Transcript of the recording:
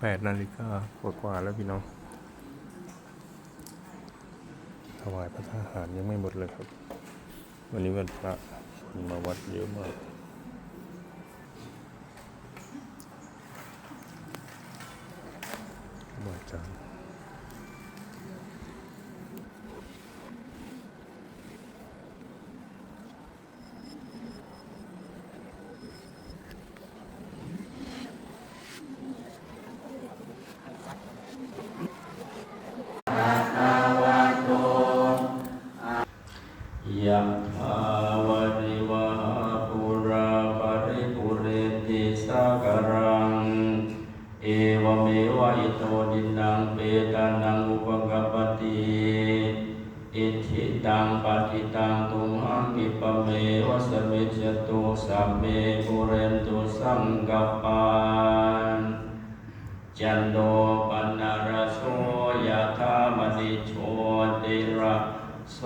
แปดนาฬิกากว่าๆแล้วพี่น้อง ถวายพระทหารยังไม่หมดเลยครับ วันนี้วันพระคนมาวัดเยอะมากบ่อยจา ยะถาวาริวาปุราปริปุเรติสากรัง เอวเมวะอิโตดินังเปตานังอุปกปปติอิทิตังปฏิตังตุมหังกิปะเมวะสมิจตุสัมเมปุเรนตุสังกปานจันโดปันนารโสยะธามณิโชติระโส